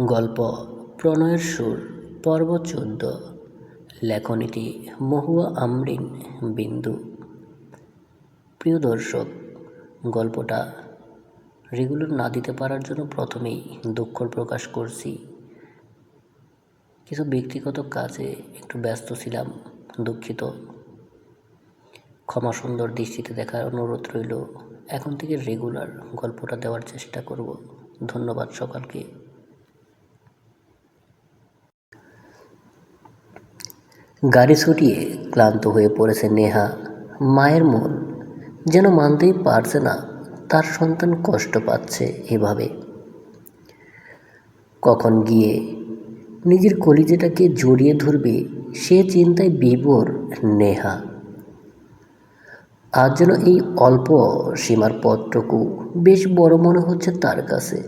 গল্প, প্রণয়ের সুর, পর্ব চোদ্দ লেখনীটি মহুয়া আমরিন বিন্দু। প্রিয় দর্শক, গল্পটা রেগুলার না দিতে পারার জন্য প্রথমেই দুঃখ প্রকাশ করছি। কিছু ব্যক্তিগত কাজে একটু ব্যস্ত ছিলাম, দুঃখিত। ক্ষমা সুন্দর দৃষ্টিতে দেখার অনুরোধ রইল, এখন থেকে রেগুলার গল্পটা দেওয়ার চেষ্টা করব। ধন্যবাদ সকালকে। গাড়ি ছুটিয়ে ক্লান্ত হয়ে পড়েছে নেহা। মায়ের মন যেন মানতেই পারছে না, তার সন্তান কষ্ট পাচ্ছে এভাবে। কখন গিয়ে নিজের কলিজাটাকে জড়িয়ে ধরবে, সে চিন্তায় বিভোর নেহা। আজ যেন এই অল্প সীমার পথটুকু বেশ বড় মনে হচ্ছে তার কাছে।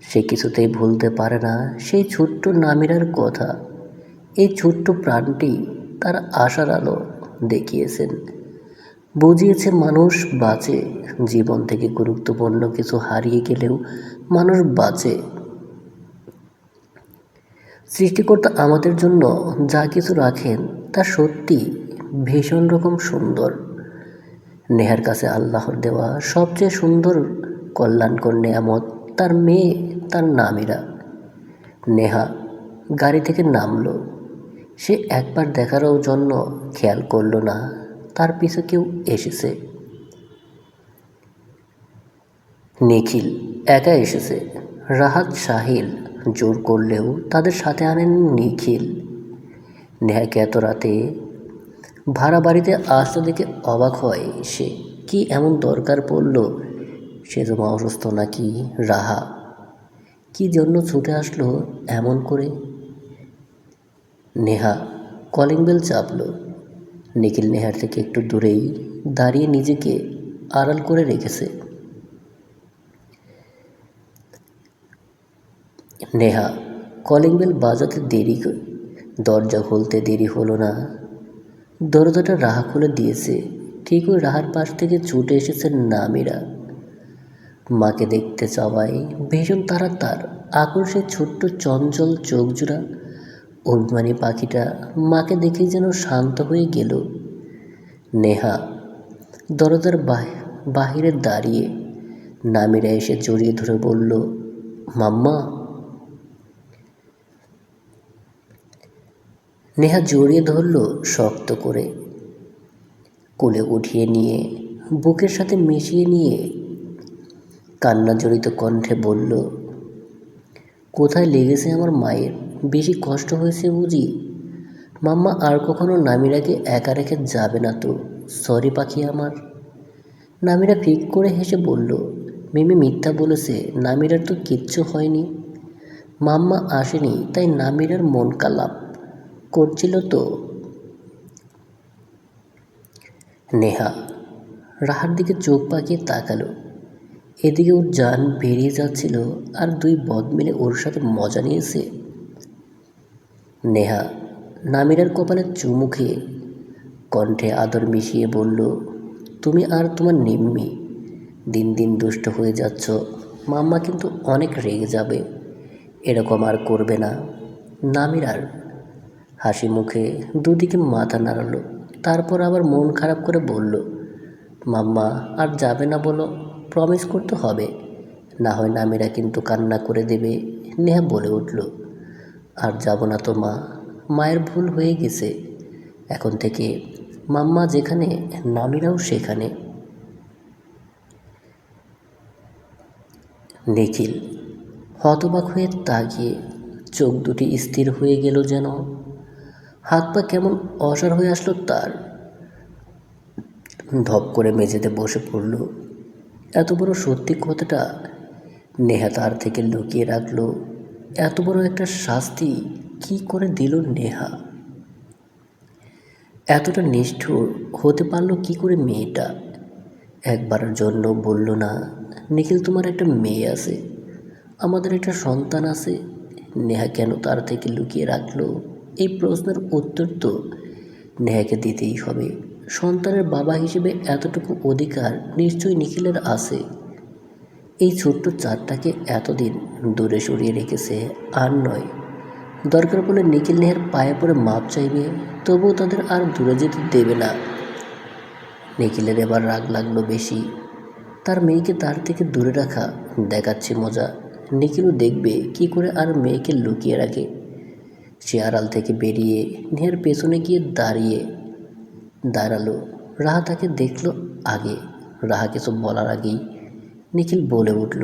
সে কিছুতেই ভুলতে পারে না, সেই ছোট্ট নামিরার কথা। এই ছোট্ট প্রাণটি তার আশার আলো দেখিয়েছেন। বুঝিয়েছে মানুষ বাঁচে, জীবন থেকে গুরুত্বপূর্ণ কিছু হারিয়ে গেলেও মানুষ বাঁচে। সৃষ্টিকর্তা আমাদের জন্য যা কিছু রাখেন, তা সত্যি ভীষণ রকম সুন্দর। নেহার কাছে আল্লাহর দেওয়া সবচেয়ে সুন্দর কল্যাণকর নেয়ামত তার মেয়ে, তার নামিরা। নেহা গাড়ি থেকে নামলো। সে একবার দেখারও জন্য খেয়াল করল না, তার পিছু কেউ এসেছে। নিখিল একা এসেছে। রাহাত, সাহিল জোর করলেও তাদের সাথে আনেন নিখিল। নেহাকে এত রাতে ভাড়া বাড়িতে আসতে দেখে অবাক হয় সে। কি এমন দরকার পড়ল? সে তোমার অসুস্থ নাকি রাহা? কি জন্য ছুটে আসলো এমন করে? নেহা কলিং বেল চাপল। নিখিল নেহার থেকে একটু দূরেই দাঁড়িয়ে নিজেকে আড়াল করে রেখেছে। নেহা কলিং বেল বাজাতে দেরি দরজা খুলতে দেরি হলো না। দরজাটা রাহা খুলে দিয়েছে। ঠিক ওই রাহার পাশ থেকে ছুটে এসেছে নামিরা। মাকে দেখতে চাওয়ায় ভীষণ তারা তার আকর্ষে ছোট্ট চঞ্চল চোখজোড়া অভিমানী পাখিটা মাকে দেখেই যেন শান্ত হয়ে গেল। নেহা দরজার বাহিরে দাঁড়িয়ে নামিরা এসে জড়িয়ে ধরে বলল, মাম্মা। নেহা জড়িয়ে ধরল শক্ত করে। কোলে উঠিয়ে নিয়ে, বুকের সাথে মিশিয়ে নিয়ে কান্না জড়িত কণ্ঠে বলল, কোথায় লেগেছে আমার মায়ের? বেশি কষ্ট হয়েছে বুঝি? মাম্মা, আর কখনো নামিরাকে একা রেখে যাবে না তো? সরি পাখি আমার। নামিরা ফিক করে হেসে বলল, মিমি মিথ্যা বলেছে, নামিরার তো কিচ্ছু হয়নি। মাম্মা আসেনি, তাই নামিরার মন কালাপ করছিল তো। নেহা, রাহার দিকে চোখ পাকিয়ে তাকালো। এদিকে ওর যান বেরিয়ে যাচ্ছিল, আর দুই বদ মিলে ওর সাথে মজা নিয়েছে। নেহা নামিরার কপালে চুমু খেয়ে কণ্ঠে আদর মিশিয়ে বলল, তুমি আর তোমার নিম্মি, দিন দিন দুষ্ট হয়ে যাচ্ছ। মাম্মা কিন্তু অনেক রেগে যাবে। এরকম আর করবে না। নামিরার হাসি মুখে দুদিকে মাথা নাড়ালো, তারপর আবার মন খারাপ করে বলল, মাম্মা আর যাবে না বলো প্রমিস করতে হবে। না হয় নামিরা কিন্তু কান্না করে দেবে, নেহা বলে উঠল। আর যাব না তো মা। মায়ের ভুল হয়ে গেছে। এখন থেকে মাম্মা যেখানে নামিরাও সেখানে। নিখিল হতবাক হয়ে তাকিয়ে চোখ দুটি স্থির হয়ে গেল যেন। হাত পা কেমন অসার হয়ে আসলো তার। ধপ করে মেঝেতে বসে পড়ল। এত বড় সত্যি কথাটা নেহা তার থেকে লুকিয়ে রাখল। এত বড় একটা শাস্তি কি করে দিল নেহা? এতটা নিষ্ঠুর হতে পারল কি করে মেয়েটা? একবারের জন্য বলল, না, নিখিল তোমার একটা মেয়ে আছে। আমাদের একটা সন্তান আছে। নেহা কেন তার থেকে লুকিয়ে রাখল? এই প্রশ্নের উত্তর তো নেহাকে দিতেই হবে। সন্তানের বাবা হিসেবে এতটুকু অধিকার নিশ্চয়ই নিখিলের আছে। এই ছোট্ট চাঁদটাকে এতদিন দূরে সরিয়ে রেখেছে আর নয়। দরকার পড়লে নিখিল নেহার পায়ে পড়ে মাপ চাইবে, তবুও তাদের আর দূরে যেতে দেবে না। নিখিলের এবার রাগ লাগল বেশি। তার মেয়েকে তার থেকে দূরে রাখা দেখাচ্ছে মজা। নিখিলও দেখবে কি করে আর মেয়েকে লুকিয়ে রাখে। সে আড়াল থেকে বেরিয়ে নেহার পেছনে গিয়ে দাঁড়িয়ে দাঁড়াল। রাহা তাকে দেখল আগে। রাহা কিছু বলার আগেই নিখিল বলে উঠল,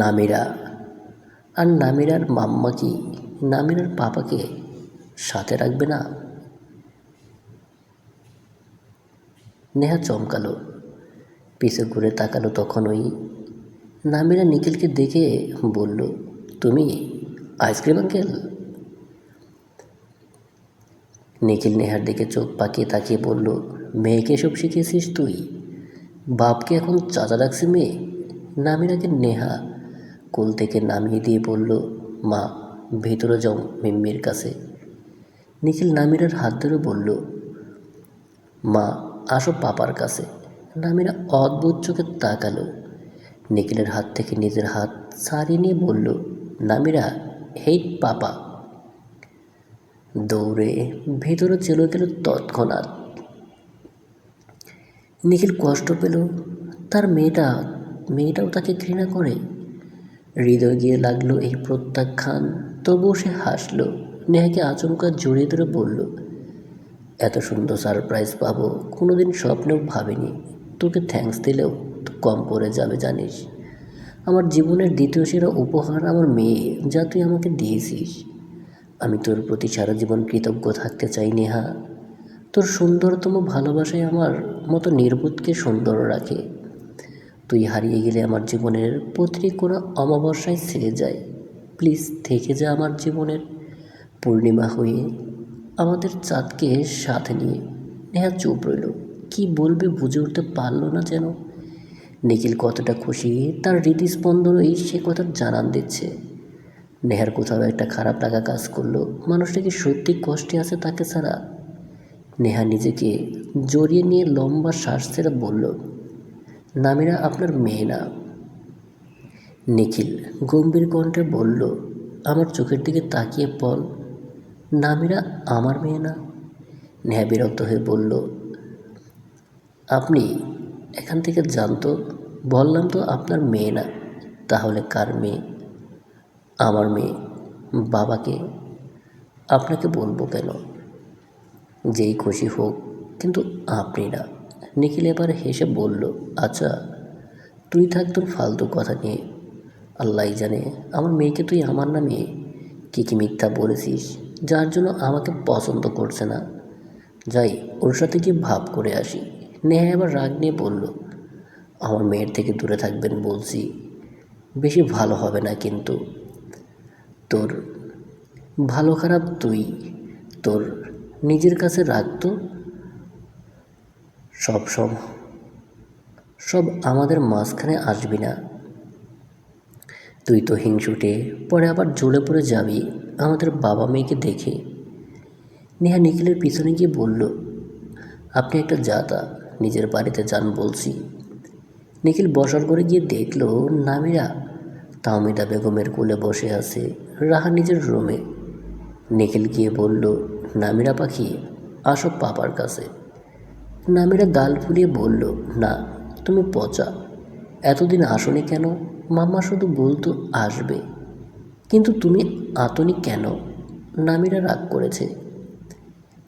নামিরা, আর নামিরার মাম্মা কি নামিরার পাপাকে সাথে রাখবে না? নেহা চমকালো, পিছে ঘুরে তাকালো তখনই। নামিরা নিখিলকে দেখে বলল, তুমি আইসক্রিম আঙ্কেল? নিখিল নেহার দিকে চোখ পাকিয়ে তাকিয়ে বলল, মেয়েকে সব শিখিয়েছিস তুই? বাপকে এখন চাচা ডাকছে মেয়ে? নামিরাকে নেহা। কোল থেকে নামিয়ে দিয়ে বলল, মা, ভেতরে যাও মিম্মির কাছে। নিখিল নামিরার হাত ধরে বলল, মা, আসো পাপার কাছে। নামিরা অদ্ভুত চোখে তাকালো। নিখিলের হাত থেকে নিজের হাত ছাড়িয়ে নিয়ে বলল, নামিরা, হেই পাপা। দৌড়ে ভেতরে চলে গেল তৎক্ষণাৎ। নিখিল কষ্ট পেল। তার মেয়েটা, মেয়েটাও তাকে ঘৃণা করে। হৃদয় গিয়ে লাগল এই প্রত্যাখ্যান, তবুও সে হাসলো, নেহাকে আচমকা জড়িয়ে ধরে বলল, এত সুন্দর সারপ্রাইজ পাবো, কোনোদিন স্বপ্নেও ভাবিনি। তোকে থ্যাঙ্কস দিলেও কম পড়ে যাবে, জানিস। আমার জীবনের দ্বিতীয় সেরা উপহার আমার মেয়ে, যা তুই আমাকে দিয়েছিস। আমি তোর প্রতি সারা জীবন কৃতজ্ঞ থাকতে চাই, নেহা। তোর সুন্দরতম ভালোবাসায় আমার মতো নির্বোধকে সুন্দর রাখে। তুই হারিয়ে গেলে আমার জীবনের প্রতিটি কোনো অমাবস্যায় ছেড়ে যায়। প্লিজ থেকে যা আমার জীবনের পূর্ণিমা হয়ে আমাদের চাঁদকে সাথে নিয়ে। নেহা চুপ রইল। কি বলবে বুঝে উঠতে পারল না যেন। নিখিল কতটা খুশি, তার হৃদস্পন্দনই সে কথা জানান দিচ্ছে। নেহার কোথাও একটা খারাপ লাগা কাজ করল। মানুষটা কি সত্যি কষ্টে আছে তাকে ছাড়া? নেহা নিজেকে জড়িয়ে নিয়ে লম্বা শ্বাস ছেড়ে বলল, নামিরা আপনার মেয়ে না? নিখিল গম্ভীর কণ্ঠে বলল, আমার চোখের দিকে তাকিয়ে বল, নামিরা আমার মেয়ে না? নেহা বিরক্ত হয়ে বলল, আপনি এখান থেকে জানতো বললাম তো আপনার মেয়ে না, তাহলে কার মেয়ে? আমার মেয়ে, বাবাকে। আপনাকে বলব কেন? যেই খুশি হোক, কিন্তু আপনি না। নিখিল এবার হেসে বলল আচ্ছা তুই থাক তোর ফালতু কথা নিয়ে। আল্লাহ জানে আমার মেয়েকে তুই আমার নামে কী কী মিথ্যা বলেছিস, যার জন্য আমাকে পছন্দ করছে না। যাই, ওর সাথে গিয়ে ভাব করে আসি। নেহা এবার রাগ নিয়ে বলল, আমার মেয়ের থেকে দূরে থাকবেন বলছি, বেশি ভালো হবে না কিন্তু। তোর ভালো খারাপ তুই, তোর নিজের কাছে রাখতো, সব সব সব আমাদের মাঝখানে আসবি না। তুই তো হিংসুটে, পরে আবার জ্বলে পড়ে যাবি, আমাদের বাবা মেয়েকে দেখে। নেহা নিখিলের পিছনে গিয়ে বলল, আপনি একটা জাতা নিজের বাড়িতে যান বলছি। নিখিল বসার করে গিয়ে দেখল, নামিরা তামিদা বেগমের কোলে বসে আছে, রাহা নিজের রুমে নিখিল গিয়ে বলল, নামিরা পাখি, আসো পাপার কাছে। নামিরা গাল ফুলিয়ে বলল, না, তুমি পচা। এতদিন আসনি কেন? মাম্মা শুধু বলতো আসবে। কিন্তু তুমি আতনি কেন? নামিরা রাগ করেছে।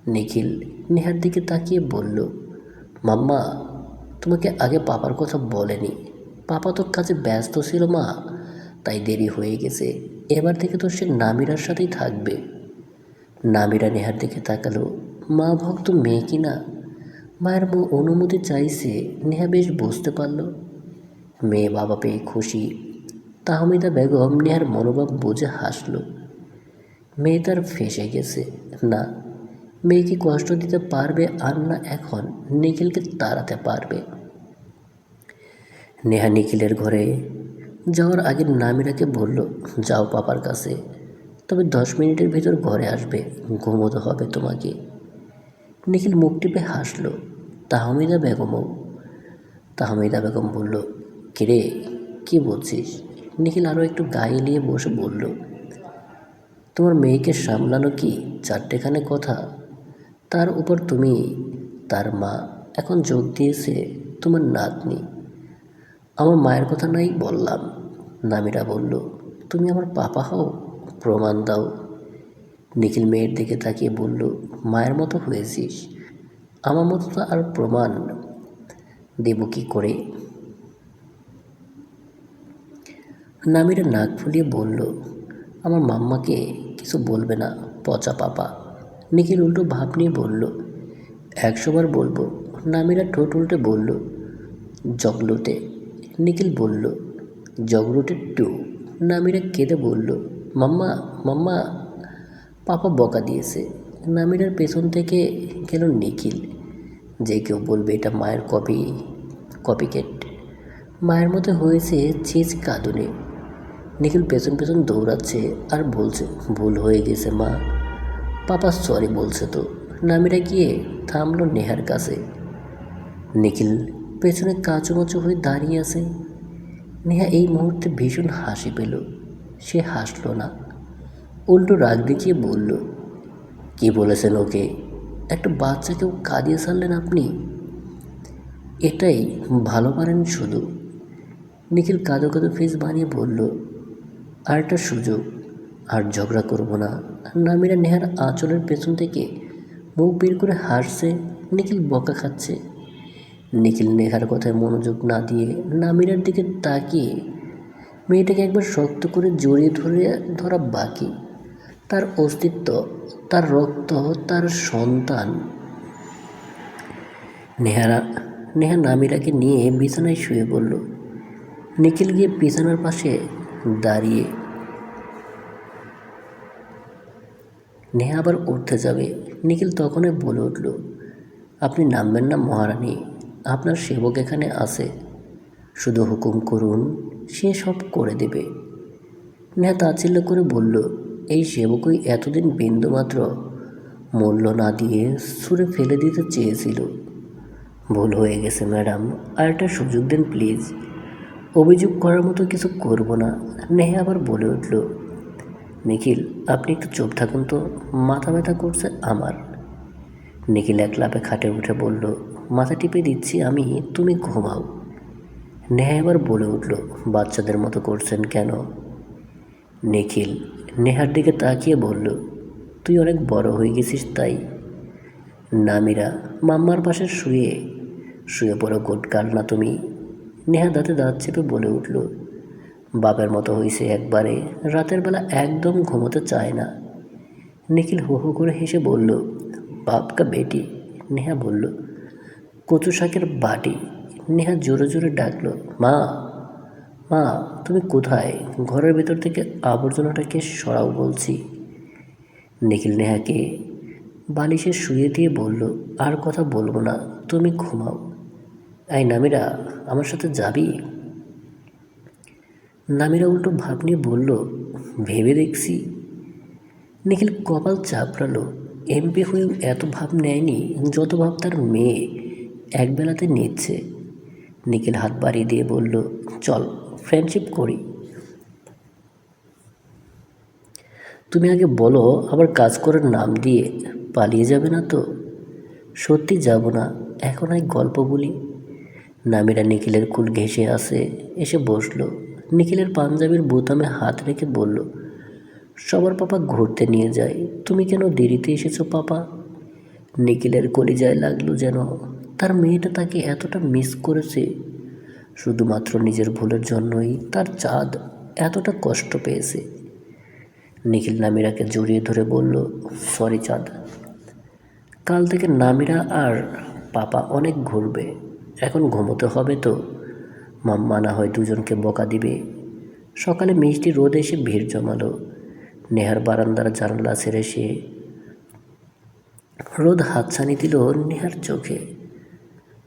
নিখিল নেহার দিকে তাকিয়ে বলল, মাম্মা, তোমাকে আগে পাপার কথা বলেনি। পাপা তো কাজে ব্যস্ত ছিল মা, তাই দেরি হয়ে গেছে। এবার থেকে তো সে নামিরার সাথেই থাকবে। নামিরা নেহার দিকে তাকালো, মা ভক্ত মেয়ে কি না? মায়ের বউ অনুমতি চাইছে, নেহা বেশ বুঝতে পারল। মেয়ে বাবা পেয়ে খুশি। তাহমিদা বেগম নেহার মনোভাব বুঝে হাসল। মেয়ে তার ফেসে গেছে। না মেয়েকে কষ্ট দিতে পারবে আর না এখন? নিখিলকে তাড়াতে পারবে। নেহা নিখিলের ঘরে যাওয়ার আগে নামিরাকে বলল, যাও পাপার কাছে। তবে দশ মিনিটের ভিতর ঘরে আসবে, ঘুমোতে হবে তোমাকে। নিখিল মুখ টিপে হাসল, তাহমিদা বেগমও তাহমিদা বেগম বলল, কিরে, কি বলছিস? নিখিল আরও একটু গায়ে নিয়ে বসে বলল, তোমার মেয়েকে সামলানো কি চারটেখানে কথা? তার উপর তুমি, তার মা এখন যোগ দিয়েছে তোমার নাতনি। আমার মায়ের কথা নাই বললাম। নামিরা বলল, তুমি আমার পাপা হও? প্রমাণ দাও। নিখিল মেয়ের দিকে তাকিয়ে বলল, মায়ের মতো হয়েছিস। আমার মতো তো আর প্রমাণ দেব কি করে? নামিরা নাক ফুলিয়ে বলল, আমার মাম্মাকে কিছু বলবে না, পচা পাপা। নিখিল উল্টো ভাব নিয়ে বলল, একশোবার বলব। নামিরা ঠোঁট উল্টে বলল, জগলুটে। নিখিল বলল, জগলুটে টু। নামিরা কেঁদে বলল মাম্মা মাম্মা, পাপা বকা দিয়েছে। নামিরার পেছন থেকে গেল নিখিল। যে কেউ বলবে এটা মায়ের কপি, কপিকেট। মায়ের মতো হয়েছে চিজ কাঁদুনে। নিখিল পেছন পেছন দৌড়াচ্ছে আর বলছে, ভুল হয়ে গেছে মা। পাপা সরি বলছে তো। নামিরা গিয়ে থামলো নেহার কাছে। নিখিল পেছনে কাঁচুমাচু হয়ে দাঁড়িয়ে আছে। নেহা এই মুহূর্তে ভীষণ হাসি পেল। সে হাসলো না। উল্টো রাগ দেখিয়ে বলল, কি বলেছেন ওকে? একটা বাচ্চাকেও কাঁদিয়ে ছাড়লেন আপনি? এটাই ভালো পারেন শুধু। নিখিল কাঁদো কাঁদো ফেস বানিয়ে বলল, আর একটা সুযোগ, আর ঝগড়া করব না। নামিরা নেহার আঁচলের পেছন থেকে মুখ বের করে হাসছে, নিখিল বকা খাচ্ছে। নিখিল নেহার কথায় মনোযোগ না দিয়ে নামিরার দিকে তাকিয়ে মেয়েটাকে একবার শক্ত করে জড়িয়ে ধরে, ধরা বাকি। তার অস্তিত্ব, তার রক্ত, তার সন্তান। নেহারা, নেহা নামিরাকে নিয়ে বিছানায় শুয়ে পড়ল। নিখিল গিয়ে বিছানার পাশে দাঁড়িয়ে। নেহা আবার উঠতে যাবে। নিখিল তখনই বলে উঠল, আপনি নামবেন না মহারানী। আপনার সেবক এখানে আছে। শুধু হুকুম করুন, সে সব করে দেবে। নেহা তাচ্ছিল্য করে বলল, এই সেবকই এতদিন বিন্দুমাত্র মূল্য না দিয়ে সুরে ফেলে দিতে চেয়েছিল। ভুল হয়ে গেছে, ম্যাডাম। আর একটা সুযোগ দিন, প্লিজ। অভিযোগ করার মতো কিছু করব না। নেহা আবার বলে উঠল, নিখিল, আপনি একটু চুপ থাকুন তো, মাথা ব্যথা করছে আমার। নিখিল এক খাটে উঠে বলল, মাথা টিপে দিচ্ছি আমি, তুমি ঘুমাও। নেহা এবার বলে উঠল, বাচ্চাদের মতো করছেন কেন? নিখিল নেহার দিকে তাকিয়ে বলল, তুই অনেক বড় হয়ে গেছিস তাই। নামিরা মাম্মার পাশে শুয়ে শুয়ে পড়ো গোটকাল না তুমি। নেহা দাঁতে দাঁত চেপে বলে উঠল, বাপের মতো হয়েছে একবারে, রাতের বেলা একদম ঘুমোতে চায় না। নিখিল হু হু করে হেসে বলল, বাপকা বেটি। নেহা বলল, কচু শাকের বাটি। নেহা জোরে জোরে ডাকলো, মা মা, তুমি কোথায়? ঘরের ভেতর থেকে আবর্জনাটাকে সরাও বলছি। নিখিল নেহাকে বালিশে শুয়ে দিয়ে বলল, আর কথা বলব না, তুমি ঘুমাও। এই নামিরা, আমার সাথে যাবি? নামিরা উল্টো ভাব নিয়ে বলল, ভেবে দেখছি। নিখিল কপাল চাপড়ালো, এমপি হয়েও এত ভাব নেয়নি, যত ভাব তার মেয়ে একবেলাতে নিচ্ছে। নিখিল হাত বাড়িয়ে দিয়ে বলল, চল ফ্রেন্ডশিপ করি। তুমি আগে বলো, আবার কাজ করার নাম দিয়ে পালিয়ে যাবে না তো? সত্যি যাব না, এখন এক গল্প বলি। নামিরা নিখিলের কুল ঘেঁষে আসে, এসে বসল। নিখিলের পাঞ্জাবির বোতামে হাত রেখে বলল, সবার পাপা ঘুরতে নিয়ে যায়, তুমি কেন দেরিতে এসেছ পাপা? নিখিলের কলিজায় লাগল যেন তার মেয়েটা তাকে এতটা মিস করেছে, শুধুমাত্র নিজের ভুলের জন্যই তার চাঁদ এতটা কষ্ট পেয়েছে। নিখিল নামিরাকে জড়িয়ে ধরে বলল সরি চাঁদ। কাল থেকে নামিরা আর পাপা অনেক ঘুরবে। এখন ঘুমোতে হবে তো। মাম্মা না হয় দুজনকে বকা দিবে। সকালে মিষ্টি রোদ এসে ভিড় জমালো। নেহার বারান্দার জানলা ছেড়ে সে রোদ হাতছানি দিল নেহার চোখে।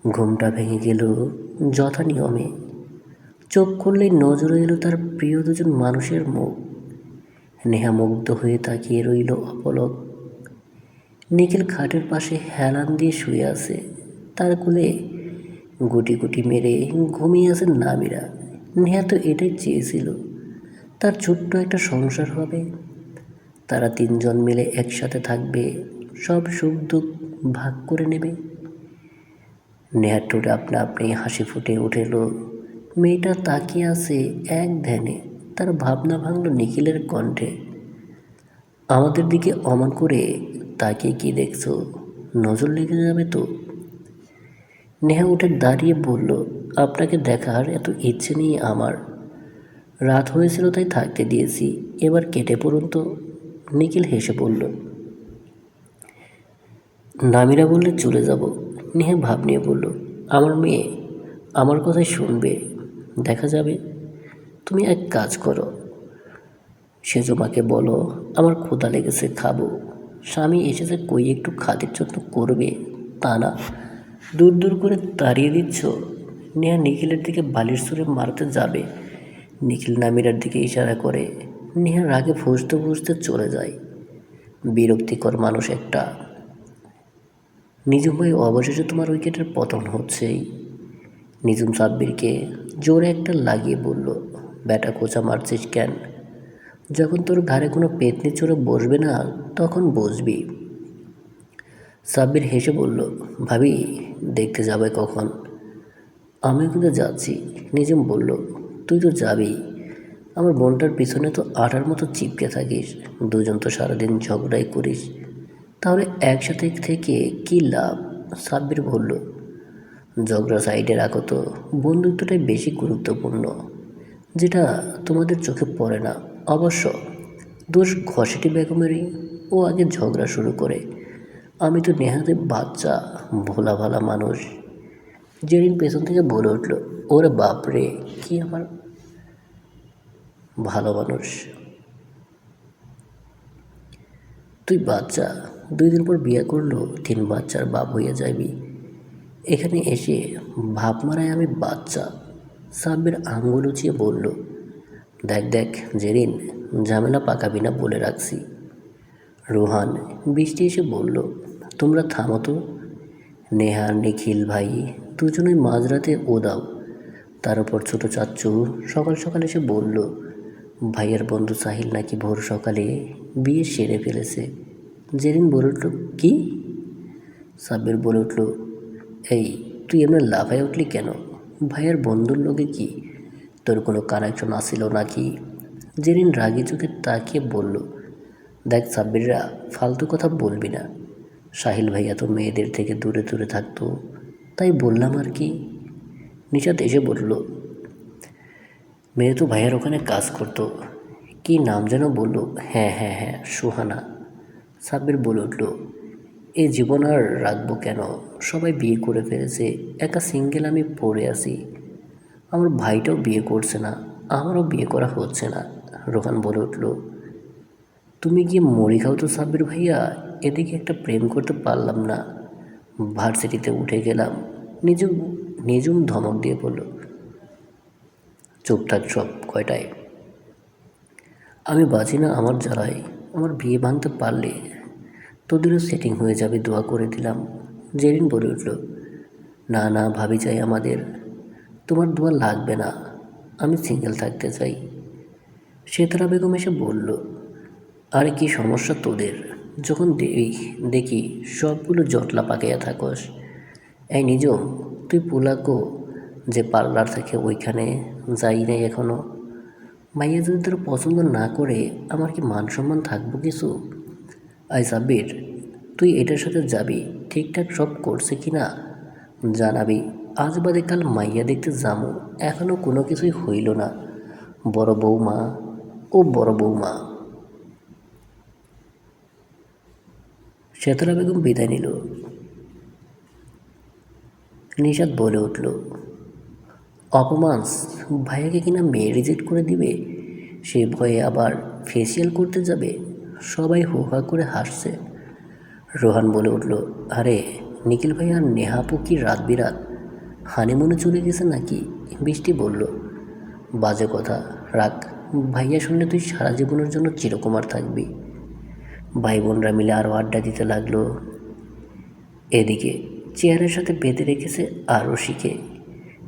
ঘুমটা ভেঙে গেল যথা নিয়মে। চোখ খুললেই নজরে এলো তার প্রিয় দুজন মানুষের মুখ। নেহা মুগ্ধ হয়ে তাকিয়ে রইল অপলক। নিখিল খাটের পাশে হেলান দিয়ে শুয়ে আছে। তার কোলে গুটি গুটি মেরে ঘুমিয়ে আছে নামিরা নেহা তো এটাই চেয়েছিল, তার ছোট্ট একটা সংসার হবে। তারা তিনজন মিলে একসাথে থাকবে, সব সুখ দুঃখ ভাগ করে নেবে। নেহার ঠোঁটে আপনা আপনি হাসি ফুটে উঠেল। মেয়েটা তাকিয়ে আছে এক ধ্যানে, তার ভাবনা ভাঙল নিখিলের কণ্ঠে। আমাদের দিকে অমন করে তাকিয়ে কি দেখছ? নজর লেগে যাবে তো? নেহা উঠে দাঁড়িয়ে বলল, আপনাকে দেখার এত ইচ্ছে নেই আমার। রাত হয়েছিল তাই থাকতে দিয়েছি, এবার কেটে পড়ুন তো। নিখিল হেসে বলল, নামিরা বললে চলে যাব। নেহা ভাব নিয়ে বলল, আমার মেয়ে, আমার কথাই শুনবে। দেখা যাবে। তুমি এক কাজ করো। সে সেজমাকে বলো, আমার ক্ষুধা লেগেছে, খাব। স্বামী এসেছে কই একটু খাদের যত্ন করবে? তা না। দূর দূর করে তাড়িয়ে দিচ্ছ। নেহা নিখিলের দিকে বালির সুরে মারতে যাবে। নিখিল নামিরার দিকে ইশারা করে। নেহা রাগে ফুসতে ফুসতে চলে যায়। বিরক্তিকর মানুষ একটা। নিজুম হয়ে অবশেষে তোমার উইকেটের পতন হচ্ছেই। নিজুম সাব্বিরকে জোরে একটা লাগিয়ে বলল, ব্যাটা কোচা মারছিস কেন? যখন তোর ঘাড়ে কোনো পেতনি চড়ে বসবে না, তখন বসবি। সাব্বির হেসে বলল, ভাবি, দেখতে যাবে কখন? আমি কিন্তু যাচ্ছি। নিজুম বলল, তুই তো যাবি। আমার বোনটার পিছনে তো আটার মতো চিপকে থাকিস। দুজন তো সারাদিন ঝগড়াই করিস। তাহলে একসাথে থেকে কী লাভ? সাব্বির বলল ঝগড়া সাইডে রাখো তো। বন্ধুত্বটাই বেশি গুরুত্বপূর্ণ, যেটা তোমাদের চোখে পড়ে না। অবশ্য দোষ ঘষেটি বেগমেরই। ও আগে ঝগড়া শুরু করে। আমি তো নেহাতে বাচ্চা, ভোলা ভালা মানুষ। যেদিন পেছন থেকে বলে উঠল, ওরে বাপরে কি আমার ভালো মানুষ? তুই বাচ্চা দুই দিন পর বিয়ে করল, তিন বাচ্চার বাপ হইয়া যাবি এখানে এসে ভাব মারায় আমি বাচ্চা। সাব্বির আঙ্গুল উঁচিয়ে বলল, দেখ দেখ, জেরিন, ঝামেলা পাকাবি না বলে রাখছি। রোহান বৃষ্টি এসে বলল, তোমরা থামো তো। নেহা, নিখিল ভাই, দুজনেই মাঝরাতে ও দাও তার উপর ছোটো চাচ্চু সকাল সকাল এসে বলল, ভাইয়ের বন্ধু সাহিল নাকি ভোর সকালে বিয়ে সেরে ফেলেছে। জেরিন বলে উঠল, কি? সাব্বির বলে উঠল, এই, তুই এমনি লাফায় উঠলি কেন? ভাইয়ের বন্ধুর লোকে কি? তোর কোনো কানেকশন আসিল নাকি? জেরিন রাগি চোখে তাকিয়ে বলল, দেখ সাব্বিররা, ফালতু কথা বলবি না। সাহিল ভাইয়া তো মেয়েদের থেকে দূরে দূরে থাকতো, তাই বললাম আর কি। নিশাত এসে বলল, মেয়ে তো ভাইয়ার ওখানে কাজ করতো। কি নাম যেন বলল হ্যাঁ হ্যাঁ হ্যাঁ সুহানা। সাব্বির বলে উঠল, এ জীবন আর রাখব কেন? সবাই বিয়ে করে ফেলেছে, একা সিঙ্গেল আমি পড়ে আছি। আমার ভাইটাও বিয়ে করছে না, আমারও বিয়ে করা হচ্ছে না। রোহান বলে উঠল, তুমি গিয়ে মরি খাও তো সাব্বির ভাইয়া, এদিকে একটা প্রেম করতে পারলাম না। ভার্সিটিতে উঠে গেলাম নিজুম নিজুম ধমক দিয়ে বলল চুপ থাক সব কয়টায়। আমি বাঁচি না আমার জ্বালায়। আমার বিয়ে ভাঙতে পারলে তোদেরও সেটিং হয়ে যাবে, দোয়া করে দিলাম। জেরিন বলে উঠল, না না, ভাবি চাই আমাদের। তোমার দোয়া লাগবে না, আমি সিঙ্গেল থাকতে চাই। সেতারা বেগম এসে বলল, আর, কি সমস্যা তোদের? যখন দেখি দেখি সবগুলো জটলা পাকাইয়া থাকস। এই নিজম তুই পুলাকো যে পার্লার থেকে ওইখানে যাই নাই এখনও মাইয়া যদি তোর পছন্দ না করে আমার কি মান সম্মান থাকব কিছু? আই সাব্বির, তুই এটার সাথে যাবি, ঠিকঠাক সব করছে কি না? জানাবি, আজ বাদে কাল মাইয়া দেখতে যাব এখনও কোনো কিছুই হইল না। বড় বৌমা, ও বড় বৌমা। শেতলা বেগম বিদায় নিল। নিষাদ বলে উঠল অপমান্স ভাইয়াকে কিনা মেয়ে রিজেক্ট করে দিবে? সে ভয়ে আবার ফেসিয়াল করতে যাবে? সবাই হোহা করে হাসছে। রোহান বলে উঠল, আরে, নিখিল ভাই আর নেহাপু কি রাত বিরাত? হানিমুনে চলে গেছে নাকি? বৃষ্টি বলল, বাজে কথা। রাখ ভাইয়া শুনলে তুই সারা জীবনের জন্য চিরকুমার থাকবি। ভাই বোনরা মিলে আরও আড্ডা দিতে লাগল। এদিকে চেয়ারের সাথে বেঁধে রেখেছে আরও শিখে।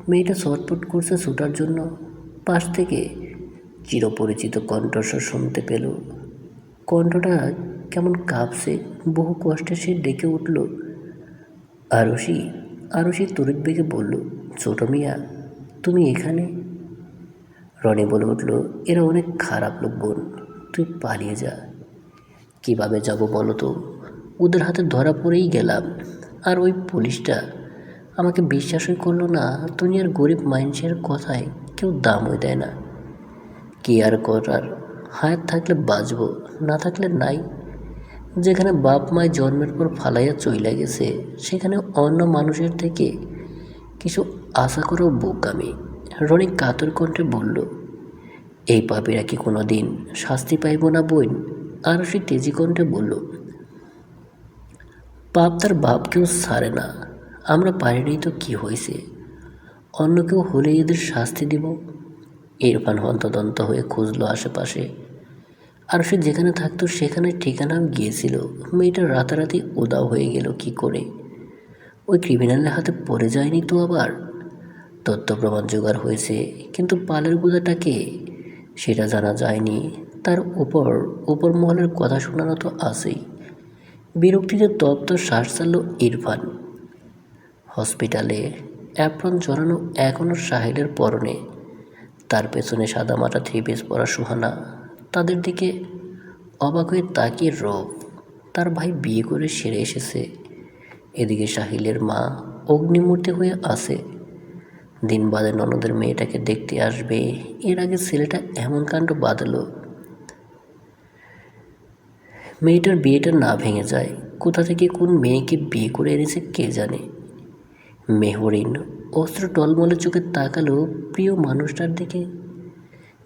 মেয়েটা ছটফট করছে ছুটার জন্য। পাশ থেকে চিরপরিচিত কণ্ঠস্বর শুনতে পেল। কণ্ঠটা কেমন কাঁপছে, বহু কষ্টে সে ডেকে উঠল। আরশি আরশি তড়িৎ বেগে বলল, ছোট মিয়া, তুমি এখানে? রনি বলে উঠল, এরা অনেক খারাপ লোক বোন তুই পালিয়ে যা। কীভাবে যাব বলো তো? ওদের হাতে ধরা পড়েই গেলাম। আর ওই পুলিশটা আমাকে বিশ্বাসই করল না, দুনিয়ার গরিব মানুষের কথায় কেউ দামই দেয় না। কি আর করার? হায়াত থাকলে বাঁচবো, না থাকলে নাই। যেখানে বাপ মায় জন্মের পর ফালাইয়া চইলা গেছে, সেখানে অন্য মানুষের থেকে কিছু আশা করেও বোকামি। রনি কাতর কণ্ঠে বলল, এই পাপীরা কি কোনো দিন শাস্তি পাইব না বইন? আর সে তেজি কণ্ঠে বলল, পাপ তার বাপকেও ছাড়ে না। আমরা পারিনি তো কি হয়েছে? অন্য কেউ হলে এদের শাস্তি দিব? ইরফান হন্তদন্ত হয়ে খুঁজলো আশেপাশে। আর সে যেখানে থাকতো সেখানে ঠিকানাও গিয়েছিল। মেয়েটা রাতারাতি উদাও হয়ে গেল কি করে? ওই ক্রিমিনালের হাতে পড়ে যায়নি তো আবার? তথ্য প্রমাণ জোগাড় হয়েছে, কিন্তু পালের গুদাটাকে সেটা জানা যায়নি। তার উপর উপর মহলের কথা শোনানো তো আছেই। বিরক্তিতে তপ্ত শ্বাস ছাড়ল ইরফান। হসপিটালে অ্যাপ্রন জড়ানো এখনও সাহেলের পরনে। তার পেছনে সাদামাটা থ্রি পিস পরা সুহানা। তাদের দিকে অবাক হয়ে তাকিয়ে রব। তার ভাই বিয়ে করে সেরে এসেছে। এদিকে সাহিলের মা অগ্নিমূর্তি হয়ে আছে। দিন বাদে ননদের মেয়েটাকে দেখতে আসবে। এর আগে ছেলেটা এমন কাণ্ড বাঁধলো। মেয়েটার বিয়েটা না ভেঙে যায়। কোথা থেকে কোন মেয়েকে বিয়ে করে এনেছে কে জানে? মেহরিন, অস্ত্র টলমলে চোখে তাকালো প্রিয় মানুষটার দিকে।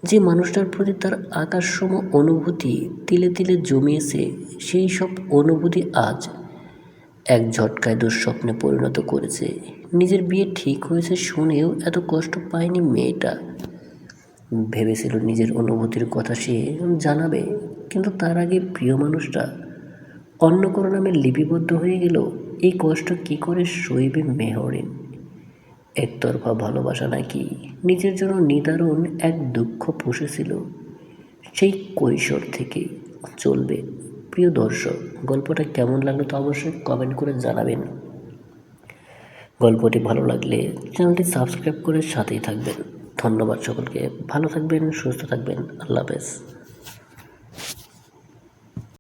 যে মানুষটার প্রতি তার আকাশসম অনুভূতি তিলে তিলে জমিয়েছে, সেই সব অনুভূতি আজ এক ঝটকায় দুঃস্বপ্নে পরিণত করেছে। নিজের বিয়ে ঠিক হয়েছে শুনেও এত কষ্ট পায়নি মেয়েটা। ভেবেছিল নিজের অনুভূতির কথা সে জানাবে, কিন্তু তার আগে প্রিয় মানুষটা অন্য কোনো নামে লিপিবদ্ধ হয়ে গেল। এই কষ্ট কি করে সইবে মেহরিন? একতরফা ভালোবাসা নাকি? নিজের জন্য নিদারুণ এক দুঃখ পুষেছিল। সেই কৈশোর থেকে চলবে। প্রিয় দর্শক, গল্পটা কেমন লাগল তো অবশ্যই কমেন্ট করে জানাবেন। গল্পটি ভালো লাগলে চ্যানেলটি সাবস্ক্রাইব করে সাথেই থাকবেন। ধন্যবাদ সকলকে। ভালো থাকবেন, সুস্থ থাকবেন। আল্লাহ হাফেজ।